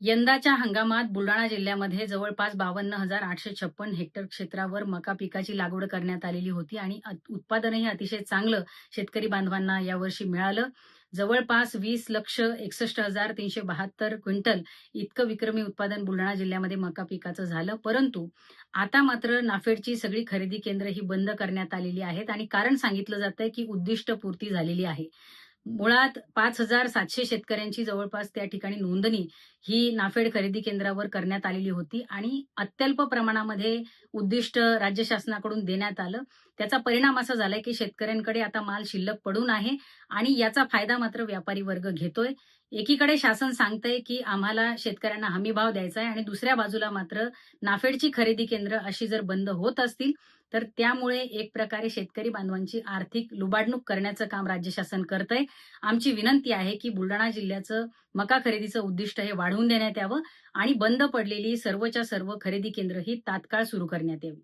यंदाच्या हंगामात बुलढाणा जिल्ह्यामध्ये जवळपास बावन्न हजार आठशे छप्पन हेक्टर क्षेत्रावर मका पिकाची लागवड करण्यात आलेली होती आणि उत्पादनही अतिशय चांगलं शेतकरी बांधवांना यावर्षी मिळालं. जवळपास वीस लक्ष एकसष्ट हजार तीनशे बहात्तर क्विंटल इतकं विक्रमी उत्पादन बुलढाणा जिल्ह्यामध्ये मका पिकाचं झालं. परंतु आता मात्र नाफेडची सगळी खरेदी केंद्र ही बंद करण्यात आलेली आहेत आणि कारण सांगितलं जातंय की उद्दिष्ट पूर्ती झालेली आहे. मुळात पाच हजार सातशे शेतकऱ्यांची जवळपास त्या ठिकाणी नोंदणी ही नाफेड खरेदी केंद्रावर करण्यात आलेली होती आणि अत्यल्प प्रमाणामध्ये उद्दिष्ट राज्य शासनाकडून देण्यात आलं. त्याचा परिणाम असा झालाय की शेतकऱ्यांकडे आता माल शिल्लक पडून आहे आणि याचा फायदा मात्र व्यापारी वर्ग घेतोय. एकीकडे शासन सांगतंय की आम्हाला शेतकऱ्यांना हमी भाव द्यायचा आहे आणि दुसऱ्या बाजूला मात्र नाफेडची खरेदी केंद्र अशी जर बंद होत असतील तर त्यामुळे एक प्रकारे शेतकरी बांधवांची आर्थिक लुबाडणूक करण्याचं काम राज्य शासन करतंय. आमची विनंती आहे की बुलढाणा जिल्ह्याचं मका खरेदीचं उद्दिष्ट हे वाढवून देण्यात यावं आणि बंद पडलेली सर्वच्या सर्व खरेदी केंद्र ही तात्काळ सुरू करण्यात यावी.